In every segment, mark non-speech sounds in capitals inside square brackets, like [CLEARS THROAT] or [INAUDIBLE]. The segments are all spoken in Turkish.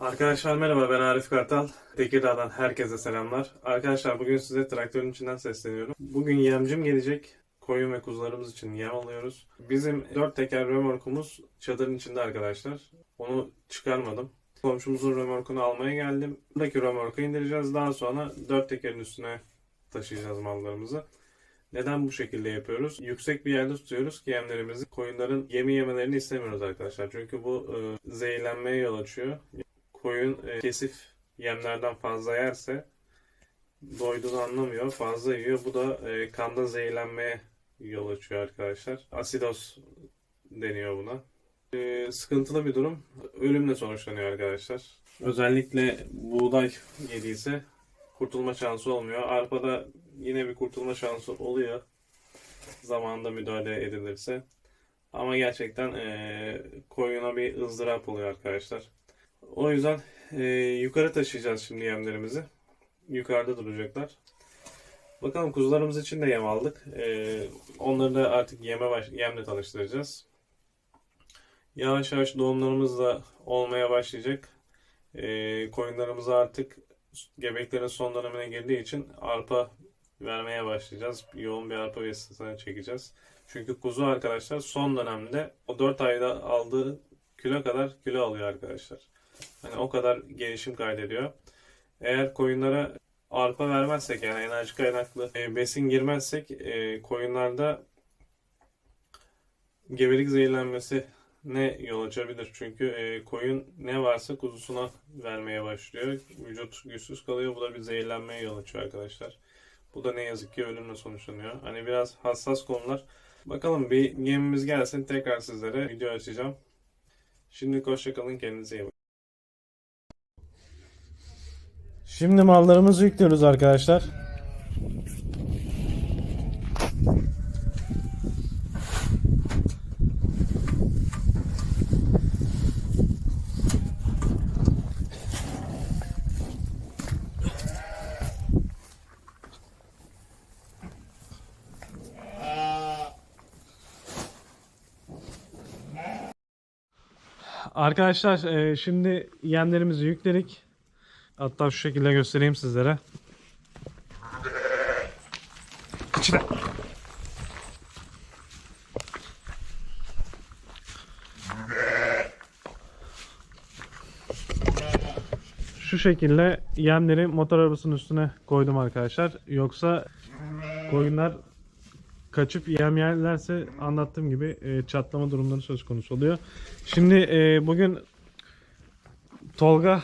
Arkadaşlar merhaba ben Arif Kartal. Tekirdağ'dan herkese selamlar. Arkadaşlar bugün size traktörün içinden sesleniyorum. Bugün yemcim gelecek. Koyun ve kuzularımız için yem alıyoruz. Bizim dört teker römorkumuz çadırın içinde arkadaşlar. Onu çıkarmadım. Komşumuzun römorkunu almaya geldim. Buradaki römorku indireceğiz. Daha sonra dört tekerin üstüne taşıyacağız mallarımızı. Neden bu şekilde yapıyoruz? Yüksek bir yerde tutuyoruz ki yemlerimizi. Koyunların yemi yemelerini istemiyoruz arkadaşlar. Çünkü bu e, zehirlenmeye yol açıyor. Koyun e, kesif yemlerden fazla yerse doyduğunu anlamıyor. Fazla yiyor. Bu da e, kanda zehirlenmeye yol açıyor arkadaşlar. Asidos deniyor buna. E, sıkıntılı bir durum. Ölümle sonuçlanıyor arkadaşlar. Özellikle buğday yediyse kurtulma şansı olmuyor. Arpada yine bir kurtulma şansı oluyor. Zamanında müdahale edilirse. Ama gerçekten e, koyuna bir ızdırap oluyor arkadaşlar. O yüzden e, yukarı taşıyacağız şimdi yemlerimizi. Yukarıda duracaklar. Bakalım kuzularımız için de yem aldık. E, onları da artık yeme baş, yemle tanıştıracağız. Yavaş yavaş doğumlarımız da olmaya başlayacak. E, koyunlarımız artık gebeklerin son dönemine girdiği için arpa vermeye başlayacağız. Yoğun bir arpa besisine çekeceğiz. Çünkü kuzu arkadaşlar son dönemde o 4 ayda aldığı kilo kadar kilo alıyor arkadaşlar. Hani o kadar gelişim kaydediyor. Eğer koyunlara arpa vermezsek yani enerji kaynaklı e, besin girmezsek e, koyunlarda gebelik zehirlenmesi ne yol açabilir? Çünkü e, koyun ne varsa kuzusuna vermeye başlıyor. Vücut güçsüz kalıyor. Bu da bir zehirlenmeye yol açıyor arkadaşlar. Bu da ne yazık ki ölümle sonuçlanıyor. Hani biraz hassas konular. Bakalım bir gemimiz gelsin tekrar sizlere video açacağım. Şimdi hoşçakalın kendinize iyi bakın. Şimdi mallarımızı yüklüyoruz arkadaşlar. Arkadaşlar e, şimdi yemlerimizi yükledik. Hatta şu şekilde göstereyim sizlere. İçine. Şu şekilde yemleri motor arabasının üstüne koydum arkadaşlar. Yoksa koyunlar kaçıp yem yerlerse anlattığım gibi e, çatlama durumları söz konusu oluyor. Şimdi e, bugün Tolga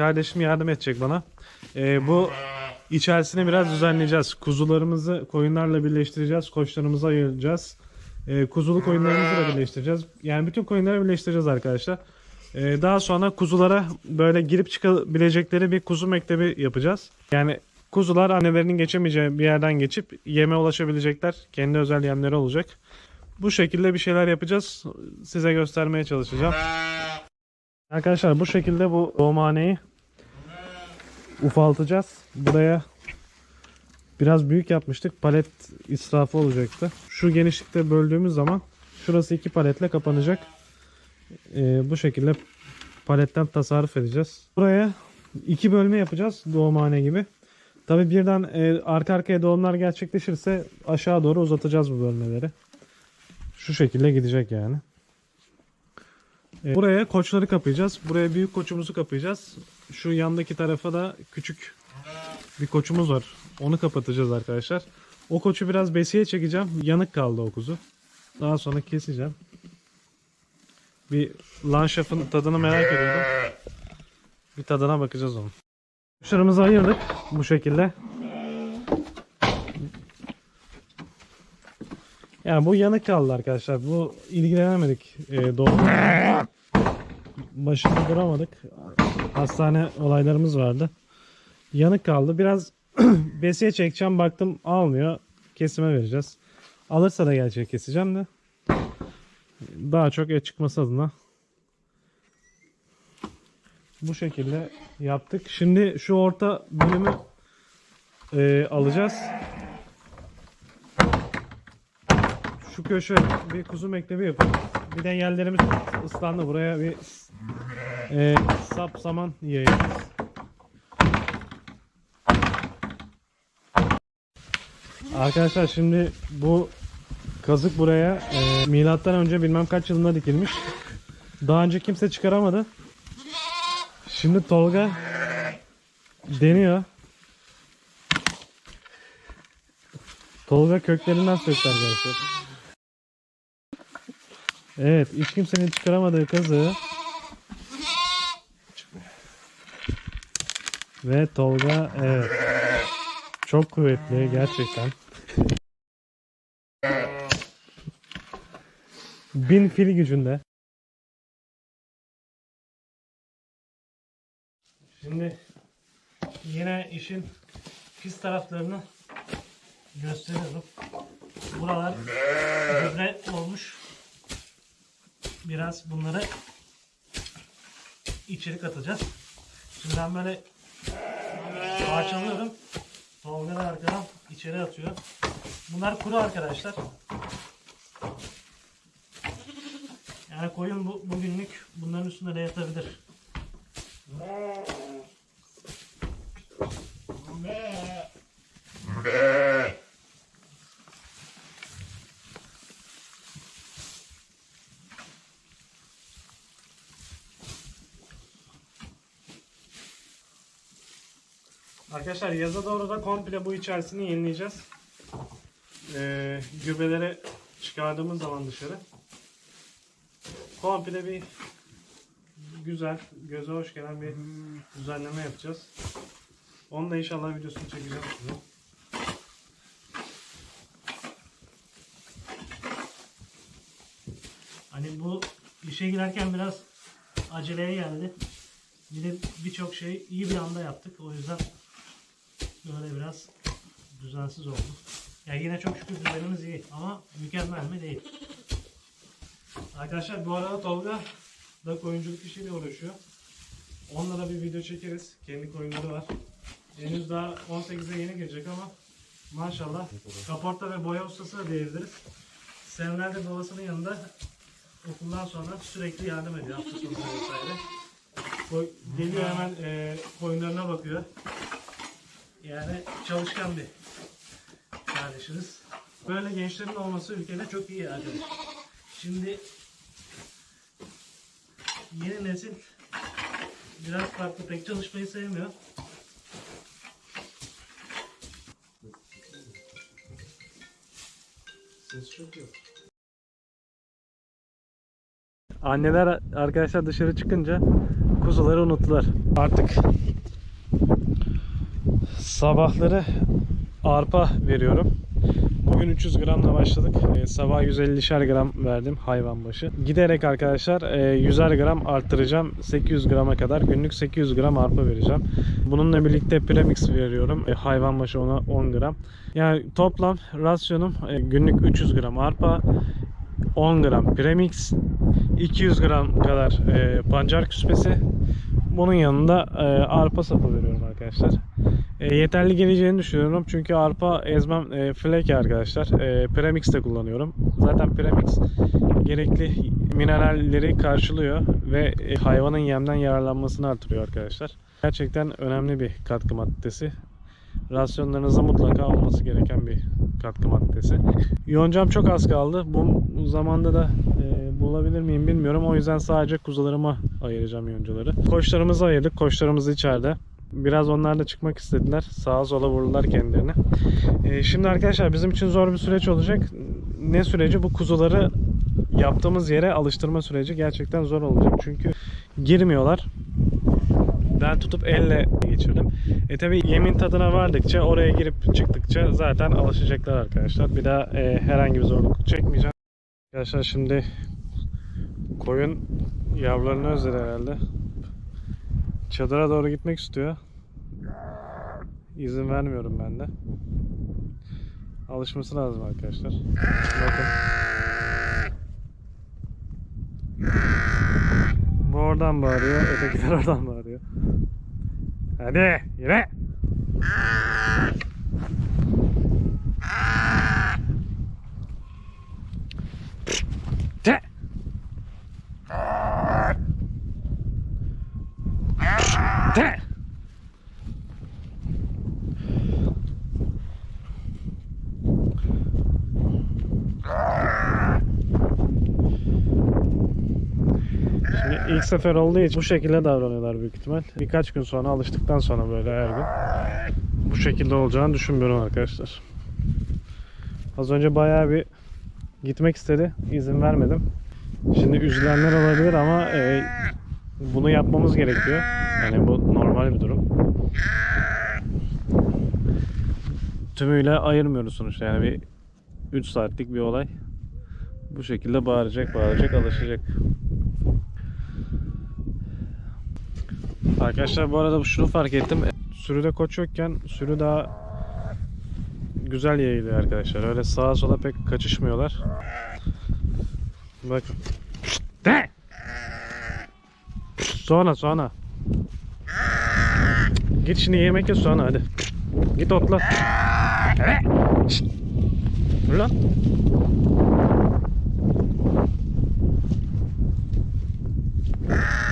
kardeşim yardım edecek bana. E, bu içerisini biraz düzenleyeceğiz. Kuzularımızı koyunlarla birleştireceğiz. Koçlarımızı ayıracağız. E, kuzulu koyunlarımızı da birleştireceğiz. Yani bütün koyunları birleştireceğiz arkadaşlar. E, daha sonra kuzulara böyle girip çıkabilecekleri bir kuzu mektebi yapacağız. Yani kuzular annelerinin geçemeyeceği bir yerden geçip yeme ulaşabilecekler. Kendi özel yemleri olacak. Bu şekilde bir şeyler yapacağız. Size göstermeye çalışacağım. Arkadaşlar bu şekilde bu doğumhaneyi ufaltacağız. Buraya biraz büyük yapmıştık. Palet israfı olacaktı. Şu genişlikte böldüğümüz zaman şurası iki paletle kapanacak. Ee, bu şekilde paletten tasarruf edeceğiz. Buraya iki bölme yapacağız doğumhane gibi. Tabi birden e, arka arkaya doğumlar gerçekleşirse aşağı doğru uzatacağız bu bölmeleri. Şu şekilde gidecek yani. E, buraya koçları kapayacağız. Buraya büyük koçumuzu kapayacağız. Şu yandaki tarafa da küçük bir koçumuz var. Onu kapatacağız arkadaşlar. O koçu biraz besiye çekeceğim. Yanık kaldı o kuzu. Daha sonra keseceğim. Bir lanşafın tadını merak ediyordum. Bir tadına bakacağız onun. Kuşlarımızı ayırdık bu şekilde. Yani bu yanık kaldı arkadaşlar. Bu ilgilenemedik e, doğum. Başında duramadık. Hastane olaylarımız vardı. Yanık kaldı. Biraz [CLEARS THROAT] besiye çekeceğim. Baktım almıyor. Kesime vereceğiz. Alırsa da gelecek keseceğim de. Daha çok et çıkması adına. Bu şekilde yaptık. Şimdi şu orta bölümü e, alacağız. Şu köşe bir kuzu mektebi yapalım. Bir de yerlerimiz ıslandı. Buraya bir e, sap saman yayacağız. Arkadaşlar şimdi bu kazık buraya e, milattan önce bilmem kaç yılında dikilmiş. Daha önce kimse çıkaramadı. Şimdi Tolga deniyor. Tolga köklerinden söktü arkadaşlar. Evet, hiç kimsenin çıkaramadığı kazığı ve Tolga evet çok kuvvetli gerçekten. Bin fil gücünde. Şimdi yine işin pis taraflarını gösteriyorum. Buralar gübre olmuş. Biraz bunları içeri katacağız. Şimdi ben böyle parçalıyorum. Tolga da arkadan içeri atıyor. Bunlar kuru arkadaşlar. Yani koyun bu, bugünlük bunların üstünde de yatabilir. Arkadaşlar yaza doğru da komple bu içerisini yenileyeceğiz. Ee, gübreleri çıkardığımız zaman dışarı. Komple bir güzel, göze hoş gelen bir düzenleme yapacağız. Onu da inşallah videosunu çekeceğim size. Hani bu işe girerken biraz aceleye geldi. Bir de birçok şey iyi bir anda yaptık. O yüzden böyle biraz düzensiz oldu. Ya yine çok şükür düzenimiz iyi ama mükemmel mi değil. Arkadaşlar bu arada Tolga da koyunculuk işiyle uğraşıyor. Onunla da bir video çekeriz. Kendi koyunları var. Henüz daha 18'e yeni girecek ama maşallah kaporta ve boya ustası da diyebiliriz. Senelerde babasının yanında okuldan sonra sürekli yardım ediyor hafta sonu vesaire. Geliyor hemen e, koyunlarına bakıyor. Yani çalışkan bir kardeşiniz. Böyle gençlerin olması ülkede çok iyi arkadaşlar. Şimdi yeni nesil biraz farklı pek çalışmayı sevmiyor. Ses çok yok. Anneler arkadaşlar dışarı çıkınca kuzuları unuttular. Artık sabahları arpa veriyorum. Bugün 300 gramla başladık. Ee, sabah 150'şer gram verdim hayvan başı. Giderek arkadaşlar e, 100'er gram arttıracağım. 800 grama kadar günlük 800 gram arpa vereceğim. Bununla birlikte premix veriyorum. E, hayvan başı ona 10 gram. Yani toplam rasyonum e, günlük 300 gram arpa, 10 gram premix, 200 gram kadar e, pancar küspesi. Bunun yanında e, arpa sapı veriyorum arkadaşlar. E, yeterli geleceğini düşünüyorum çünkü arpa ezmem e, flake arkadaşlar. E, premix de kullanıyorum. Zaten premix gerekli mineralleri karşılıyor ve e, hayvanın yemden yararlanmasını artırıyor arkadaşlar. Gerçekten önemli bir katkı maddesi. Rasyonlarınızda mutlaka olması gereken bir katkı maddesi. Yoncam çok az kaldı. Bu zamanda da e, bulabilir miyim bilmiyorum. O yüzden sadece kuzularıma ayıracağım yoncaları. Koçlarımızı ayırdık. Koçlarımız içeride. Biraz onlar da çıkmak istediler. Sağa sola vurdular kendilerini. E, şimdi arkadaşlar bizim için zor bir süreç olacak. Ne süreci? Bu kuzuları yaptığımız yere alıştırma süreci gerçekten zor olacak. Çünkü girmiyorlar. Ben tutup elle geçirdim. E tabi yemin tadına vardıkça oraya girip çıktıkça zaten alışacaklar arkadaşlar. Bir daha e, herhangi bir zorluk çekmeyeceğim. Arkadaşlar şimdi koyun yavrularını özledi herhalde. Çadıra doğru gitmek istiyor. İzin vermiyorum ben de. Alışması lazım arkadaşlar. Bakın. Bu oradan bağırıyor, ötekiler oradan bağırıyor. Hadi yürü. Te. De! Şimdi ilk sefer olduğu için bu şekilde davranıyorlar büyük ihtimal. Birkaç gün sonra alıştıktan sonra böyle her gün bu şekilde olacağını düşünmüyorum arkadaşlar. Az önce bayağı bir gitmek istedi. izin vermedim. Şimdi üzülenler olabilir ama e, bunu yapmamız gerekiyor. Yani bu normal bir durum. Tümüyle ayırmıyoruz sonuçta. Yani bir 3 saatlik bir olay. Bu şekilde bağıracak, bağıracak, alışacak. Arkadaşlar bu arada şunu fark ettim. Sürüde koç yokken sürü daha güzel yayılıyor arkadaşlar. Öyle sağa sola pek kaçışmıyorlar. Bakın. De! Sonra sonra. Git şimdi yemek ye sonra hadi. Git otla. Dur lan. De!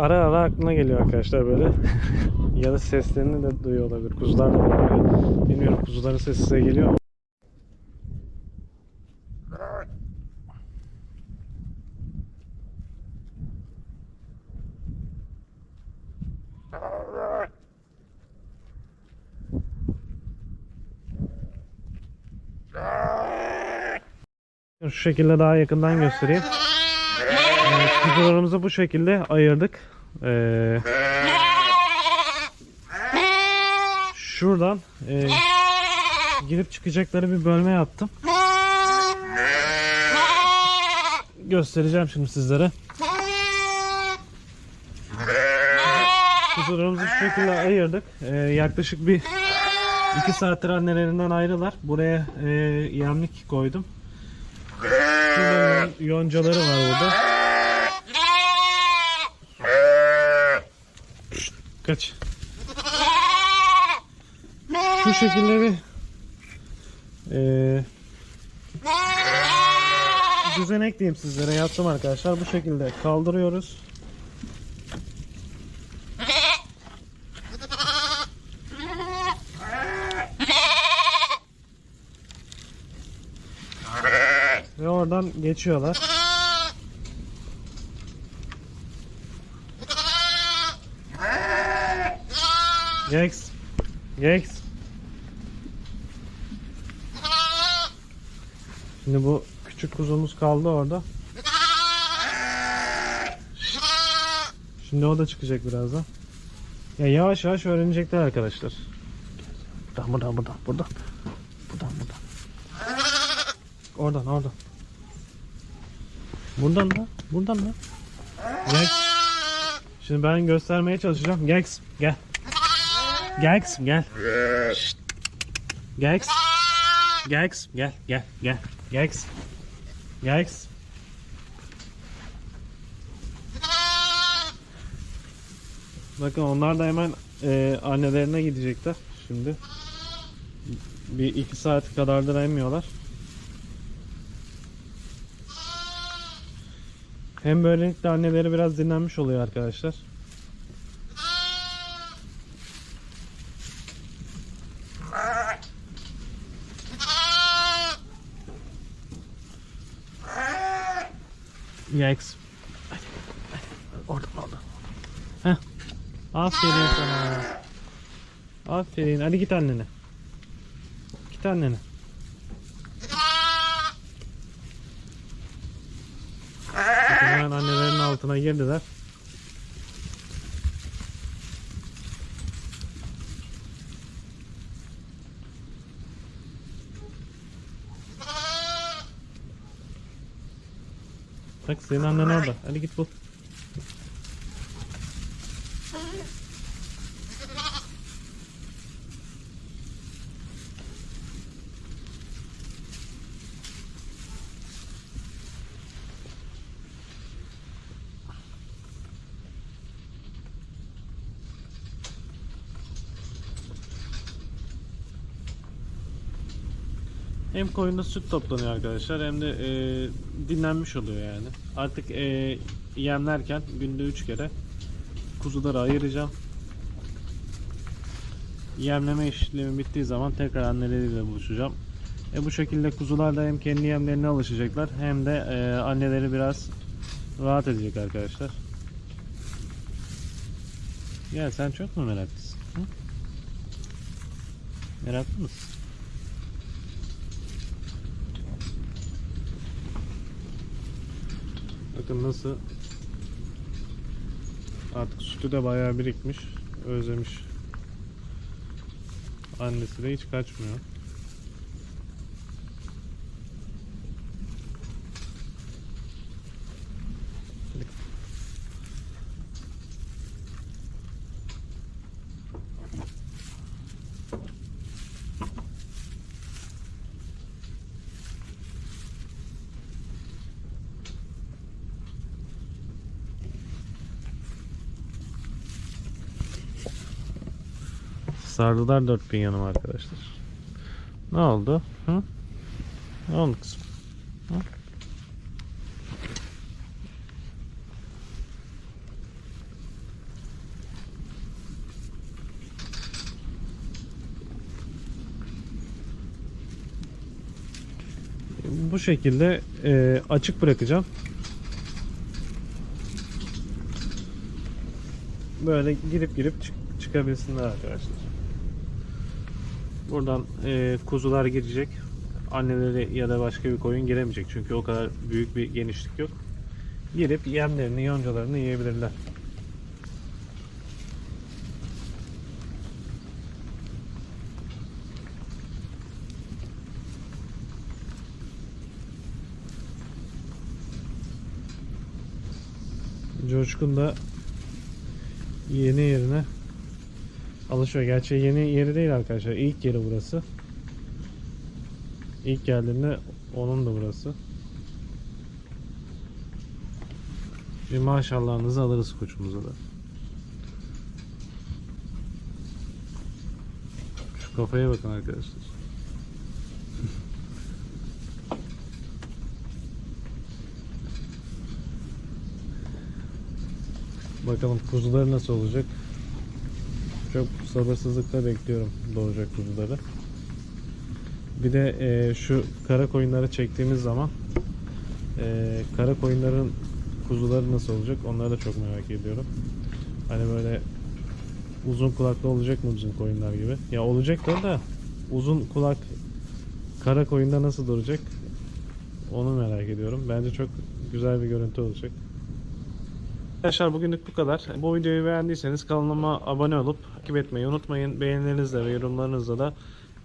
Ara ara aklına geliyor arkadaşlar böyle. [LAUGHS] ya da seslerini de duyuyor olabilir. Kuzular da olabilir. Bilmiyorum kuzuların sesi size geliyor mu? Şu şekilde daha yakından göstereyim. Kuzularımızı bu şekilde ayırdık. Ee, şuradan e, girip çıkacakları bir bölme yaptım. Göstereceğim şimdi sizlere. Kuzularımızı şu şekilde ayırdık. Ee, yaklaşık bir iki saattir annelerinden ayrılar. Buraya e, yemlik koydum. Şurada yoncaları var burada. Kaç. Şu şekilde bir eee düzenek diyeyim sizlere yaptım arkadaşlar. Bu şekilde kaldırıyoruz. Ve oradan geçiyorlar. Gex. Gex. Şimdi bu küçük kuzumuz kaldı orada. Şimdi o da çıkacak birazdan. Ya yavaş yavaş öğrenecekler arkadaşlar. Buradan buradan buradan buradan. Buradan buradan. Oradan oradan. Buradan da buradan da. Gex. Şimdi ben göstermeye çalışacağım. Gex gel. Gex gel. Şşt. Gex. Gex gel gel gel. Gex. Gex. Bakın onlar da hemen e, annelerine gidecekler şimdi. Bir iki saat kadardır emmiyorlar. Hem böylelikle anneleri biraz dinlenmiş oluyor arkadaşlar. Yikes. Hadi, hadi. Oradan oradan. Heh. Aferin sana. Aferin. Hadi git annene. Git annene. Hemen annelerin altına girdiler. Bak senin annen orada. Hadi git bul. Hem koyunda süt toplanıyor arkadaşlar hem de e, dinlenmiş oluyor yani. Artık e, yemlerken günde 3 kere kuzuları ayıracağım. Yemleme işlemi bittiği zaman tekrar anneleriyle buluşacağım. E bu şekilde kuzular da hem kendi yemlerine alışacaklar hem de e, anneleri biraz rahat edecek arkadaşlar. Ya sen çok mu meraklısın? Hı? Meraklı mısın? Bakın nasıl artık sütü de bayağı birikmiş. Özlemiş. Annesi de hiç kaçmıyor. Sardılar dört bin yanım arkadaşlar. Ne oldu? Hı? Ne oldu kızım? Hı? Bu şekilde e, açık bırakacağım. Böyle girip girip çık- çıkabilsinler arkadaşlar. Buradan e, kuzular girecek. Anneleri ya da başka bir koyun giremeyecek. Çünkü o kadar büyük bir genişlik yok. Girip yemlerini, yoncalarını yiyebilirler. Coşkun da yeni yerine alışıyor. Gerçi yeni yeri değil arkadaşlar. İlk yeri burası. İlk geldiğinde onun da burası. Bir maşallahınızı alırız koçumuza da. Şu kafaya bakın arkadaşlar. [LAUGHS] Bakalım kuzuları nasıl olacak. Çok sabırsızlıkla bekliyorum doğacak kuzuları. Bir de e, şu kara koyunları çektiğimiz zaman e, kara koyunların kuzuları nasıl olacak onları da çok merak ediyorum. Hani böyle uzun kulaklı olacak mı bizim koyunlar gibi? Ya olacak da da uzun kulak kara koyunda nasıl duracak? Onu merak ediyorum. Bence çok güzel bir görüntü olacak. Arkadaşlar bugünlük bu kadar. Bu videoyu beğendiyseniz kanalıma abone olup takip etmeyi unutmayın. Beğenilerinizle ve yorumlarınızla da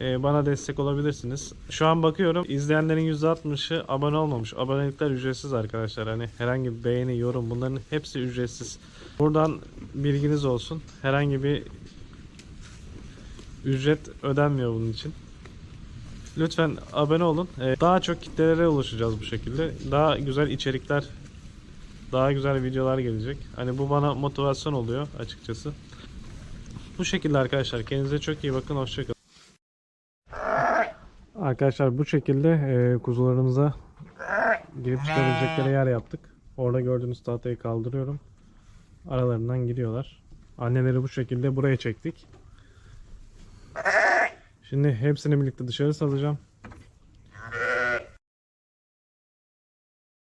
e, bana destek olabilirsiniz. Şu an bakıyorum izleyenlerin %60'ı abone olmamış. Abonelikler ücretsiz arkadaşlar. Hani herhangi bir beğeni, yorum bunların hepsi ücretsiz. Buradan bilginiz olsun. Herhangi bir ücret ödenmiyor bunun için. Lütfen abone olun. E, Daha çok kitlelere ulaşacağız bu şekilde. Daha güzel içerikler daha güzel videolar gelecek. Hani bu bana motivasyon oluyor açıkçası. Bu şekilde arkadaşlar. Kendinize çok iyi bakın. Hoşçakalın. Arkadaşlar bu şekilde e, kuzularımıza girip çıkabilecekleri yer yaptık. Orada gördüğünüz tahtayı kaldırıyorum. Aralarından giriyorlar. Anneleri bu şekilde buraya çektik. Şimdi hepsini birlikte dışarı salacağım.